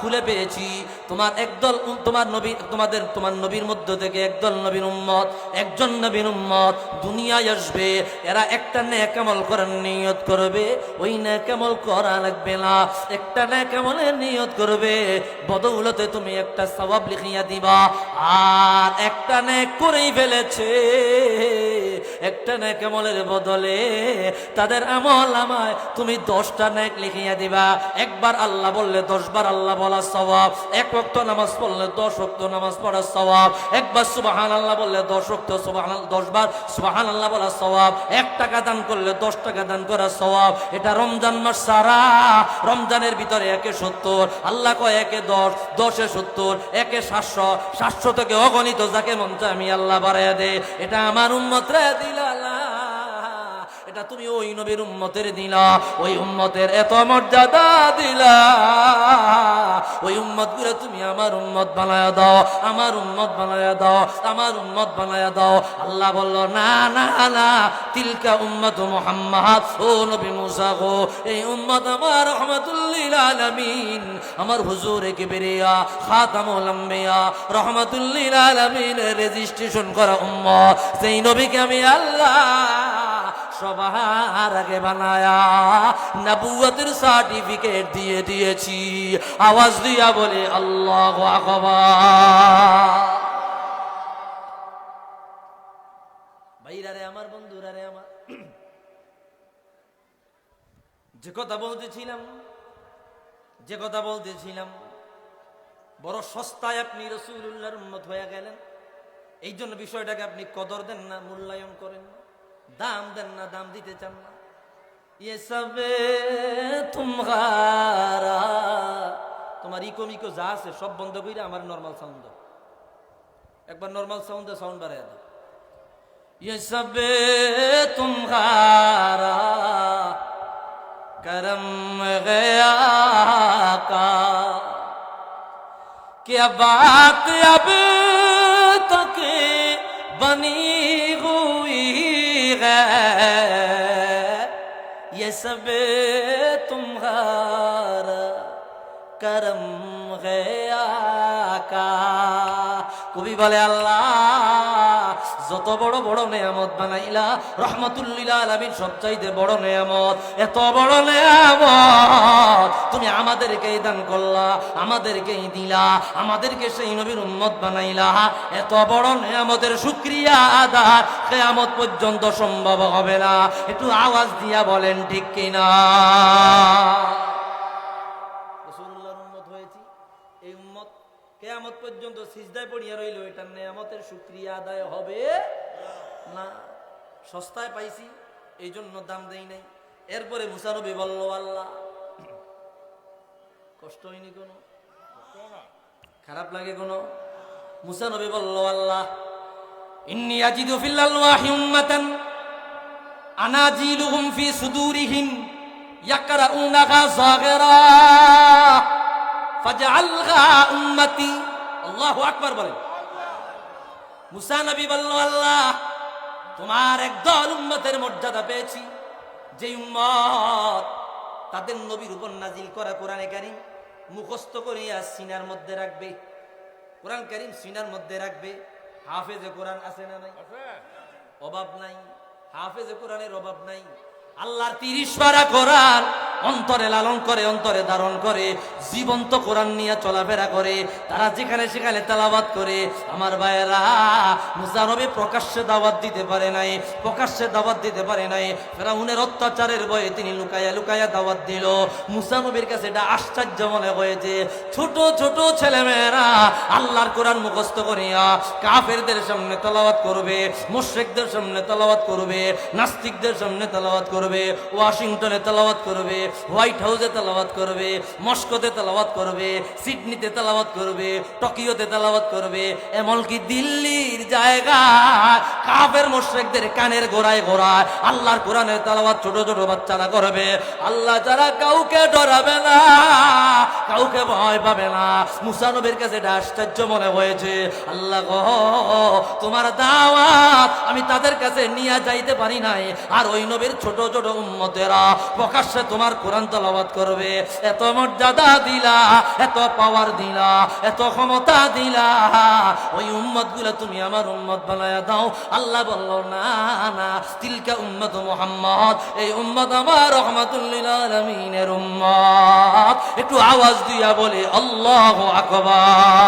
খুলে পেয়েছি? তোমার একদল তোমার নবী, তোমাদের, তোমার নবীর মধ্য থেকে একদল একজন দুনিয়ায় আসবে। এরা একটা নিয়ত করবে। ওই নেকামল করা লাগবে না। একটা নেকামলের নিয়ত করবে। বদৌলতে তুমি একটা সবাব লিখিয়া দিবা। আর একটা নেক করেই ফেলেছে। একটা নেক আমলের বদলে তাদের আমল আমায় তুমি দশটা নেক লিখিয়া দিবা। একবার আল্লাহ বললে দশবার আল্লাহ বলা সবাব এক রক্ত নামাজ পড়লে দশ রক্ত নামাজ পড়ার সবাব একবার সুবাহান আল্লাহ বললে দশ রক্ত সুবাহান দশবার সুবাহান আল্লাহ বলা সবাব এক টাকা দান করলে দশ টাকা দান করার সবাব এটা রমজান মাস সারা। রমজানের ভিতরে একে সত্তর। আল্লাহ কয় একে দশ, দশে সত্তর, একে সাতশো। সাতশো থেকে অগণিত যাকে মন আমি আল্লাহ বাড়াইয়া দে এটা আমার উন্মত দিল। আল্লাহ তুমি ওই নবীর উম্মতের দিলা, ওই উম্মতের এত মর্যাদা দিলা। ওই উম্মতগুলো তুমি আমার উম্মত বানায়া দাও, আমার উম্মত বানায়া দাও, আমার উম্মত বানায়া দাও। আল্লাহ বলল, না না না, তিলকা উম্মত মুহাম্মদ, ও নবী মুসা গো, এই উম্মত আমার রহমাতুল্লিল আলামিন, আমার হুজুর কিবরিয়া, খাতামুল আম্বিয়া, রহমাতুল্লিল আলামিন রেজিস্ট্রেশন করা উম্মত, সেই নবীকে আমি আল্লাহ সবার আগে বানায়া নবুয়তের সার্টিফিকেট দিয়ে দিয়েছি। আওয়াজ দিয়া বলে, আল্লাহ ভাইরা রে আমার, বন্ধুরা রে আমার, যে কথা বলতেছিলাম, যে কথা বলতেছিলাম, বড় সস্তায় আপনি রসুল্লাহর উন্মত হয়ে গেলেন। এই জন্য বিষয়টাকে আপনি কদর দেন না, মূল্যায়ন করেন না। দাম দেন না, দাম দিতে চান না। ইয়ে সবে তোমারা তোমার ইকো মিকো যা আছে সব বন্ধ করে আমার নর্মাল সাউন্ড একবার নর্মাল সাউন্ড সাউন্ড বাড়াই দাও। ইয়ে সবে তোমারা کرم گیا کا کیا بات اب تک بنی है ये सब तुम्हारा करम है आका कवि बोले अल्लाह যত বড় বড় নেয়ামত বানাইলা, রহমতুল্লিল আলমিন সবচাইতে বড় নেয়ামত। এত বড় নেয়ামত তুমি আমাদেরকেই দান করলা, আমাদেরকেই দিলা, আমাদেরকে সেই নবীর উম্মত বানাইলা। এত বড় নেয়ামতের শুক্রিয়া আদার কেয়ামত পর্যন্ত সম্ভব হবে না। একটু আওয়াজ দিয়া বলেন, ঠিক কিনা? পর্যন্ত সিজদায় পড়িয়া রইল এটার নেয়ামতের শুক্রিয়া আদায় হবে না? সস্তায় পাইছি এই জন্য দাম দেই নাই। এরপরে মুসানবী বলল, আল্লাহ, কষ্ট হয়নি কোনো? খারাপ লাগে কোনো? মুসানবী বলল, আল্লাহ, ইন্নি আজিদু ফিল আলওয়াহি উম্মাতান, আনাজিলুহুম ফি সুদুরিহিম, ইয়াকরাউনাহা সাগিরা, ফাজআলহা উম্মতি আল্লাহু আকবার বলেন। মুসা নবী বলল আল্লাহ তোমার একদল উম্মতের মর্যাদা পেয়েছি। যে উম্মত তাদের নবীর উপর নাজিল করা কোরআনে কারিম মুখস্থ করিয়া সিনার মধ্যে রাখবে। কোরআন কারিম সিনার মধ্যে রাখবে। হাফেজে কোরআন আছে না নাই? অভাব নাই। হাফেজে কোরআনের অভাব নাই। আল্লাহর তিরিশ পারা কোরআন অন্তরে লালন করে, অন্তরে ধারণ করে, জীবন্ত কোরআন নিয়ে চলাফেরা করে, তারা যেখানে সেখানে তেলাবাদ করে। আমার ভাইয়েরা মুজানবী প্রকাশ্যে দাওয়াত দিতে পারে নাই, প্রকাশ্যে দাওয়াত দিতে পারে নাই। ফেরাউনের অত্যাচারের ভয়ে তিনি লুকায়া লুকায়া দাওয়াত দিল। মুসানবীর কাছে এটা আশ্চর্য মনে হয়েছে। ছোট ছোট ছেলেমেয়েরা আল্লাহর কোরআন মুখস্থ করিয়া কাফেরদের সামনে তেলাওয়াত করবে, মুশ্রিকদের সামনে তেলাওয়াত করবে, নাস্তিকদের সামনে তেলাওয়াত করবে, ওয়াশিংটনে তেলাওয়াত করবে হোয়াইট হাউসে তেলাওয়াত করবে, মস্কোতে তেলাওয়াত করবে, সিডনিতে তেলাওয়াত করবে, টোকিওতে তেলাওয়াত করবে, এমনকি দিল্লির জায়গায় কাফের মুশ্রিকদের কানের গোড়ায় গোড়ায় আল্লাহর কোরআনের তেলাওয়াত ছোট ছোট বাচ্চারা করবে। আল্লাহ যারা কাউকে ডরাবে না, কাউকে ভয় পাবে না মুসানবীর কাছে এটা আশ্চর্য মনে হয়েছে। আল্লাহ গো, তোমার দাওয়াত আমি তাদের কাছে নিয়ে যাইতে পারি নাই। আর ওই নবীর ছোট ছোট উম্মতেরা প্রকাশ্যে তোমার কোরআন তলাবাদ করবে। এত মর্যাদা দিলা, এত পাওয়ার দিলা, এত ক্ষমতা দিলা। ওই উম্মতগুলা তুমি আমার উম্মত বানায়া দাও। আল্লাহ বলল, না না, তিলকা উম্মত মোহাম্মদ, এই উম্মত আমার রহমাতুল্লিল আলমিনের উম্মত। একটু আওয়াজ দিয়া বলে, আল্লাহ আকবার।